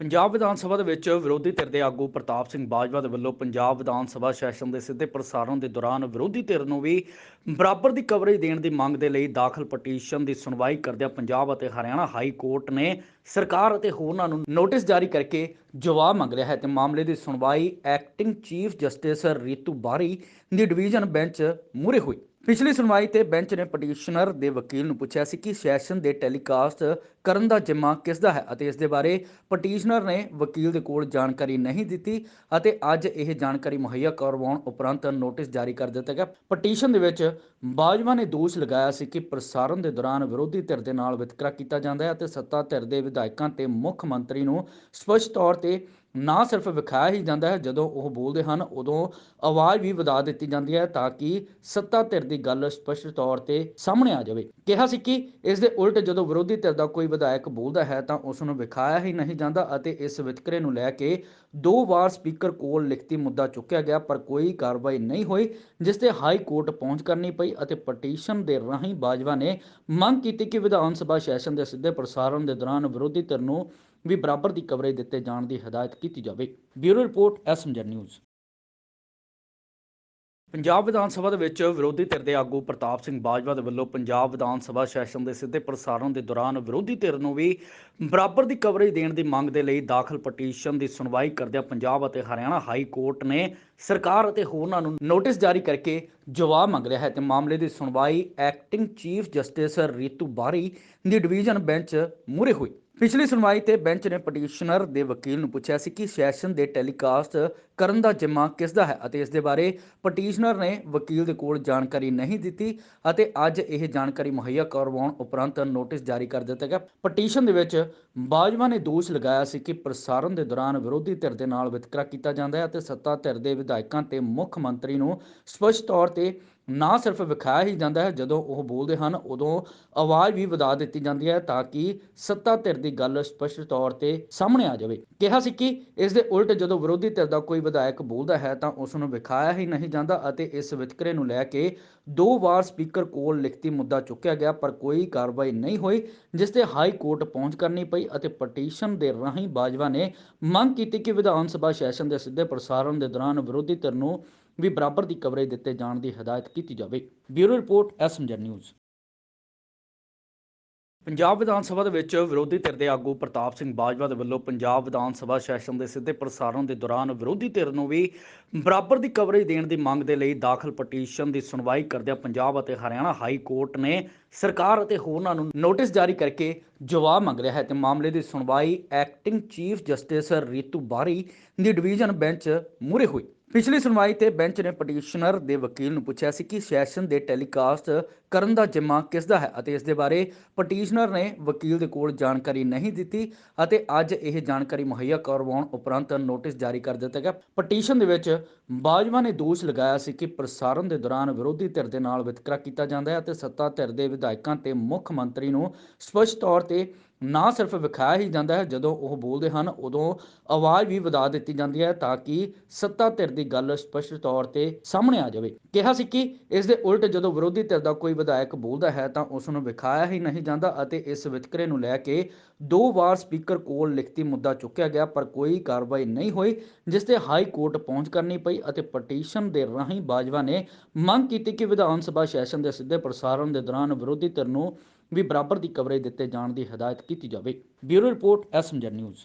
ਪੰਜਾਬ ਵਿਧਾਨ ਸਭਾ ਦੇ ਵਿੱਚ ਵਿਰੋਧੀ ਧਿਰ ਦੇ ਆਗੂ ਪ੍ਰਤਾਪ ਸਿੰਘ ਬਾਜਵਾ ਦੇ ਵੱਲੋਂ ਪੰਜਾਬ ਵਿਧਾਨ ਸਭਾ ਸੈਸ਼ਨ ਦੇ ਸਿੱਧੇ ਪ੍ਰਸਾਰਣ ਦੇ ਦੌਰਾਨ ਵਿਰੋਧੀ ਧਿਰ ਨੂੰ ਵੀ ਬਰਾਬਰ ਦੀ ਕਵਰੇਜ ਦੇਣ ਦੀ ਮੰਗ ਦੇ ਲਈ ਦਾਖਲ ਪਟੀਸ਼ਨ ਦੀ ਸੁਣਵਾਈ ਕਰਦਿਆਂ ਪੰਜਾਬ ਅਤੇ ਹਰਿਆਣਾ ਹਾਈ ਕੋਰਟ ਨੇ ਸਰਕਾਰ ਅਤੇ ਹੋਰਨਾਂ ਨੂੰ ਨੋਟਿਸ ਜਾਰੀ ਕਰਕੇ ਜਵਾਬ ਮੰਗ ਲਿਆ ਹੈ ਤੇ ਮਾਮਲੇ ਦੀ ਸੁਣਵਾਈ ਐਕਟਿੰਗ ਚੀਫ ਜਸਟਿਸ ਰੀਤੂ ਬਾਰੀ ਦੀ ਡਿਵੀਜ਼ਨ ਬੈਂਚ ਮੂਹਰੇ ਹੋਈ। ਪਿਛਲੀ ਸੁਣਵਾਈ ਤੇ ਬੈਂਚ ਨੇ ਪਟੀਸ਼ਨਰ ਦੇ ਵਕੀਲ ਨੂੰ ਪੁੱਛਿਆ ਸੀ ਕਿ ਸੈਸ਼ਨ ਦੇ ਟੈਲੀਕਾਸਟ ਕਰਨ ਦਾ ਜ਼ਿੰਮਾ ਕਿਸ ਦਾ ਹੈ ਅਤੇ ਇਸ ਦੇ ਬਾਰੇ ਪਟੀਸ਼ਨਰ ਨੇ ਵਕੀਲ ਦੇ ਕੋਲ ਜਾਣਕਾਰੀ ਨਹੀਂ ਦਿੱਤੀ ਅਤੇ ਅੱਜ ਇਹ ਜਾਣਕਾਰੀ ਮੁਹੱਈਆ ਕਰਵਾਉਣ ਉਪਰੰਤ ਨੋਟਿਸ ਜਾਰੀ ਕਰ ਦਿੱਤਾ ਗਿਆ। ਪਟੀਸ਼ਨ ਦੇ ਵਿੱਚ ਬਾਜਵਾ ਨੇ ਦੋਸ਼ ਲਗਾਇਆ ਸੀ ਕਿ ਪ੍ਰਸਾਰਣ ਦੇ ਦੌਰਾਨ ਵਿਰੋਧੀ ਧਿਰ ਦੇ ਨਾਲ ਵਿਤਕਰਾ ਕੀਤਾ ਜਾਂਦਾ ਹੈ ਅਤੇ ਸੱਤਾ ਧਿਰ ਦੇ ਵਿਧਾਇਕਾਂ ਤੇ ਮੁੱਖ ਮੰਤਰੀ ਨੂੰ ਸਪਸ਼ਟ ਤੌਰ ਤੇ ਨਾ ਸਿਰਫ ਵਿਖਾਇਆ ਹੀ ਜਾਂਦਾ ਹੈ, ਜਦੋਂ ਉਹ ਬੋਲਦੇ ਹਨ, ਉਦੋਂ ਆਵਾਜ਼ ਵੀ ਵਧਾ ਦਿੱਤੀ ਜਾਂਦੀ ਹੈ ਤਾਂ ਕਿ ਸੱਤਾ ਧਿਰ ਦੀ ਗੱਲ ਸਪਸ਼ਟ ਤੌਰ ਤੇ ਸਾਹਮਣੇ ਆ ਜਾਵੇ। ਕਿਹਾ ਸੀ ਕਿ ਇਸ ਦੇ ਉਲਟ ਜਦੋਂ ਵਿਰੋਧੀ ਧਿਰ ਦਾ ਕੋਈ ਵਿਧਾਇਕ ਬੋਲਦਾ ਹੈ ਤਾਂ ਉਸ ਨੂੰ ਵਿਖਾਇਆ ਹੀ ਨਹੀਂ ਜਾਂਦਾ ਅਤੇ ਇਸ ਵਿਤਕਰੇ ਨੂੰ ਲੈ ਕੇ ਦੋ ਵਾਰ ਸਪੀਕਰ ਕੋਲ ਲਿਖਤੀ ਮੁੱਦਾ ਚੁੱਕਿਆ ਗਿਆ, ਪਰ ਕੋਈ ਕਾਰਵਾਈ ਨਹੀਂ ਹੋਈ, ਜਿਸ ਤੇ ਹਾਈ ਕੋਰਟ ਪਹੁੰਚ ਕਰਨੀ ਪਈ ਅਤੇ ਪਟੀਸ਼ਨ ਦੇ ਰਾਹੀਂ ਬਾਜਵਾ ਨੇ ਮੰਗ ਕੀਤੀ ਕਿ ਵਿਧਾਨ ਸਭਾ ਸੈਸ਼ਨ ਦੇ ਸਿੱਧੇ ਪ੍ਰਸਾਰਣ ਦੇ ਦੌਰਾਨ ਵਿਰੋਧੀ ਧਿਰ ਨੂੰ ਵੀ ਬਰਾਬਰ ਦੀ ਕਵਰੇਜ ਦਿੱਤੇ ਜਾਣ ਦੀ ਹਦਾਇਤ ਕੀਤੀ ਜਾਵੇ। Bureau report SMG news. Punjab Vidhan Sabha ਦੇ ਵਿੱਚ ਵਿਰੋਧੀ ਧਿਰ ਦੇ ਆਗੂ ਪ੍ਰਤਾਪ ਸਿੰਘ ਬਾਜਵਾ ਦੇ ਵੱਲੋਂ ਪੰਜਾਬ ਵਿਧਾਨ ਸਭਾ ਸੈਸ਼ਨ ਦੇ ਸਿੱਧੇ ਪ੍ਰਸਾਰਣ ਦੇ ਦੌਰਾਨ ਵਿਰੋਧੀ ਧਿਰ ਨੂੰ ਵੀ ਬਰਾਬਰ ਦੀ ਕਵਰੇਜ ਦੇਣ ਦੀ ਮੰਗ ਦੇ ਲਈ ਦਾਖਲ ਪਟੀਸ਼ਨ ਦੀ ਸੁਣਵਾਈ ਕਰਦਿਆਂ ਪੰਜਾਬ ਅਤੇ ਹਰਿਆਣਾ ਹਾਈ ਕੋਰਟ ਨੇ ਸਰਕਾਰ ਅਤੇ ਹੋਰਨਾਂ ਨੂੰ ਨੋਟਿਸ ਜਾਰੀ ਕਰਕੇ ਜਵਾਬ ਮੰਗ ਲਿਆ ਹੈ ਤੇ ਮਾਮਲੇ ਦੀ ਸੁਣਵਾਈ ਐਕਟਿੰਗ ਚੀਫ ਜਸਟਿਸ ਰੀਤੂ ਬਾਰੀ ਦੀ ਡਿਵੀਜ਼ਨ ਬੈਂਚ ਮੂਹਰੇ ਹੋਈ। ਪਿਛਲੀ ਸੁਣਵਾਈ ਤੇ ਬੈਂਚ ਨੇ ਪਟੀਸ਼ਨਰ ਦੇ ਵਕੀਲ ਨੂੰ ਪੁੱਛਿਆ ਸੀ ਕਿ ਸੈਸ਼ਨ ਦੇ ਟੈਲੀਕਾਸਟ ਕਰਨ ਦਾ ਜ਼ਿੰਮਾ ਕਿਸ ਦਾ ਹੈ ਅਤੇ ਇਸ ਦੇ ਬਾਰੇ ਪਟੀਸ਼ਨਰ ਨੇ ਵਕੀਲ ਦੇ ਕੋਲ ਜਾਣਕਾਰੀ ਨਹੀਂ ਦਿੱਤੀ ਅਤੇ ਅੱਜ ਇਹ ਜਾਣਕਾਰੀ ਮੁਹੱਈਆ ਕਰਵਾਉਣ ਉਪਰੰਤ ਨੋਟਿਸ ਜਾਰੀ ਕਰ ਦਿੱਤਾ ਗਿਆ। ਪਟੀਸ਼ਨ ਦੇ ਵਿੱਚ ਬਾਜਵਾ ਨੇ ਦੋਸ਼ ਲਗਾਇਆ ਸੀ ਕਿ ਪ੍ਰਸਾਰਣ ਦੇ ਦੌਰਾਨ ਵਿਰੋਧੀ ਧਿਰ ਦੇ ਨਾਲ ਵਿਤਕਰਾ ਕੀਤਾ ਜਾਂਦਾ ਹੈ ਅਤੇ ਸੱਤਾ ਧਿਰ ਦੇ ਵਿਧਾਇਕਾਂ ਤੇ ਮੁੱਖ ਮੰਤਰੀ ਨੂੰ ਸਪਸ਼ਟ ਤੌਰ ਤੇ ਨਾ ਸਿਰਫ ਵਿਖਾਇਆ ਹੀ ਜਾਂਦਾ ਹੈ, ਜਦੋਂ ਉਹ ਬੋਲਦੇ ਹਨ, ਉਦੋਂ ਆਵਾਜ਼ ਵੀ ਵਧਾ ਦਿੱਤੀ ਜਾਂਦੀ ਹੈ ਤਾਂ ਕਿ ਸੱਤਾ ਧਿਰ ਦੀ ਗੱਲ ਸਪਸ਼ਟ ਤੌਰ ਤੇ ਸਾਹਮਣੇ ਆ ਜਾਵੇ। ਕਿਹਾ ਸੀ ਕਿ ਇਸ ਦੇ ਉਲਟ ਜਦੋਂ ਵਿਰੋਧੀ ਧਿਰ ਦਾ ਕੋਈ ਵਿਧਾਇਕ ਬੋਲਦਾ ਹੈ ਤਾਂ ਉਸ ਨੂੰ ਵਿਖਾਇਆ ਹੀ ਨਹੀਂ ਜਾਂਦਾ ਅਤੇ ਇਸ ਵਿਤਕਰੇ ਨੂੰ ਲੈ ਕੇ ਦੋ ਵਾਰ ਸਪੀਕਰ ਕੋਲ ਲਿਖਤੀ ਮੁੱਦਾ ਚੁੱਕਿਆ ਗਿਆ, ਪਰ ਕੋਈ ਕਾਰਵਾਈ ਨਹੀਂ ਹੋਈ, ਜਿਸ ਤੇ ਹਾਈ ਕੋਰਟ ਪਹੁੰਚ ਕਰਨੀ ਪਈ ਅਤੇ ਪਟੀਸ਼ਨ ਦੇ ਰਾਹੀਂ ਬਾਜਵਾ ਨੇ ਮੰਗ ਕੀਤੀ ਕਿ ਵਿਧਾਨ ਸਭਾ ਸੈਸ਼ਨ ਦੇ ਸਿੱਧੇ ਪ੍ਰਸਾਰਣ ਦੇ ਦੌਰਾਨ ਵਿਰੋਧੀ ਧਿਰ ਨੂੰ ਵੀ ਬਰਾਬਰ ਦੀ ਕਵਰੇਜ ਦਿੱਤੇ ਜਾਣ ਦੀ ਹਦਾਇਤ ਕੀਤੀ ਜਾਵੇ। Bureau report SMG news. Punjab Vidhan Sabha ਦੇ ਵਿੱਚ ਵਿਰੋਧੀ ਧਿਰ ਦੇ ਆਗੂ ਪ੍ਰਤਾਪ ਸਿੰਘ ਬਾਜਵਾ ਦੇ ਵੱਲੋਂ ਪੰਜਾਬ ਵਿਧਾਨ ਸਭਾ ਸੈਸ਼ਨ ਦੇ ਸਿੱਧੇ ਪ੍ਰਸਾਰਣ ਦੇ ਦੌਰਾਨ ਵਿਰੋਧੀ ਧਿਰ ਨੂੰ ਵੀ ਬਰਾਬਰ ਦੀ ਕਵਰੇਜ ਦੇਣ ਦੀ ਮੰਗ ਦੇ ਲਈ ਦਾਖਲ ਪਟੀਸ਼ਨ ਦੀ ਸੁਣਵਾਈ ਕਰਦਿਆਂ ਪੰਜਾਬ ਅਤੇ ਹਰਿਆਣਾ ਹਾਈ ਕੋਰਟ ਨੇ ਸਰਕਾਰ ਅਤੇ ਹੋਰਨਾਂ ਨੂੰ ਨੋਟਿਸ ਜਾਰੀ ਕਰਕੇ ਜਵਾਬ ਮੰਗ ਲਿਆ ਹੈ ਤੇ ਮਾਮਲੇ ਦੀ ਸੁਣਵਾਈ ਐਕਟਿੰਗ ਚੀਫ ਜਸਟਿਸ ਰੀਤੂ ਬਾਰੀ ਦੀ ਡਿਵੀਜ਼ਨ ਬੈਂਚ ਮੂਹਰੇ ਹੋਈ। ਪਿਛਲੀ ਸੁਣਵਾਈ ਤੇ ਬੈਂਚ ਨੇ ਪਟੀਸ਼ਨਰ ਦੇ ਵਕੀਲ ਨੂੰ ਪੁੱਛਿਆ ਸੀ ਕਿ ਸੈਸ਼ਨ ਦੇ ਟੈਲੀਕਾਸਟ ਕਰਨ ਦਾ ਜ਼ਿੰਮਾ ਕਿਸ ਦਾ ਹੈ ਅਤੇ ਇਸ ਦੇ ਬਾਰੇ ਪਟੀਸ਼ਨਰ ਨੇ ਵਕੀਲ ਦੇ ਕੋਲ ਜਾਣਕਾਰੀ ਨਹੀਂ ਦਿੱਤੀ ਅਤੇ ਅੱਜ ਇਹ ਜਾਣਕਾਰੀ ਮੁਹੱਈਆ ਕਰਵਾਉਣ ਉਪਰੰਤ ਨੋਟਿਸ ਜਾਰੀ ਕਰ ਦਿੱਤਾ ਗਿਆ। ਪਟੀਸ਼ਨ ਦੇ ਵਿੱਚ ਬਾਜਵਾ ਨੇ ਦੋਸ਼ ਲਗਾਇਆ ਸੀ ਕਿ ਪ੍ਰਸਾਰਣ ਦੇ ਦੌਰਾਨ ਵਿਰੋਧੀ ਧਿਰ ਦੇ ਨਾਲ ਵਿਤਕਰਾ ਕੀਤਾ ਜਾਂਦਾ ਹੈ ਅਤੇ ਸੱਤਾ ਧਿਰ ਦੇ ਵਿਧਾਇਕਾਂ ਤੇ ਮੁੱਖ ਮੰਤਰੀ ਨੂੰ ਸਪਸ਼ਟ ਤੌਰ ਤੇ ਨਾ ਸਿਰਫ ਵਿਖਾਇਆ ਹੀ ਜਾਂਦਾ ਹੈ, ਜਦੋਂ ਉਹ ਬੋਲਦੇ ਹਨ, ਉਦੋਂ ਆਵਾਜ਼ ਵੀ ਵਧਾ ਦਿੱਤੀ ਜਾਂਦੀ ਹੈ ਤਾਂ ਕਿ ਸੱਤਾ ਧਿਰ ਦੀ ਗੱਲ ਸਪਸ਼ਟ ਤੌਰ ਤੇ ਸਾਹਮਣੇ ਆ ਜਾਵੇ। ਕਿਹਾ ਸੀ ਕਿ ਇਸ ਦੇ ਉਲਟ ਜਦੋਂ ਵਿਰੋਧੀ ਧਿਰ ਦਾ ਕੋਈ ਵਿਧਾਇਕ ਬੋਲਦਾ ਹੈ ਤਾਂ ਉਸ ਨੂੰ ਵਿਖਾਇਆ ਹੀ ਨਹੀਂ ਜਾਂਦਾ ਅਤੇ ਇਸ ਵਿਤਕਰੇ ਨੂੰ ਲੈ ਕੇ ਦੋ ਵਾਰ ਸਪੀਕਰ ਕੋਲ ਲਿਖਤੀ ਮੁੱਦਾ ਚੁੱਕਿਆ ਗਿਆ, ਪਰ ਕੋਈ ਕਾਰਵਾਈ ਨਹੀਂ ਹੋਈ, ਜਿਸ ਤੇ ਹਾਈ ਕੋਰਟ ਪਹੁੰਚ ਕਰਨੀ ਪਈ ਅਤੇ ਪਟੀਸ਼ਨ ਦੇ ਰਾਹੀਂ ਬਾਜਵਾ ਨੇ ਮੰਗ ਕੀਤੀ ਕਿ ਵਿਧਾਨ ਸਭਾ ਸੈਸ਼ਨ ਦੇ ਸਿੱਧੇ ਪ੍ਰਸਾਰਣ ਦੇ ਦੌਰਾਨ ਵਿਰੋਧੀ ਧਿਰ ਨੂੰ ਵੀ ਬਰਾਬਰ ਦੀ ਕਵਰੇਜ ਦਿੱਤੇ ਜਾਣ ਦੀ ਹਦਾਇਤ ਕੀਤੀ ਜਾਵੇ। Bureau report SMG news.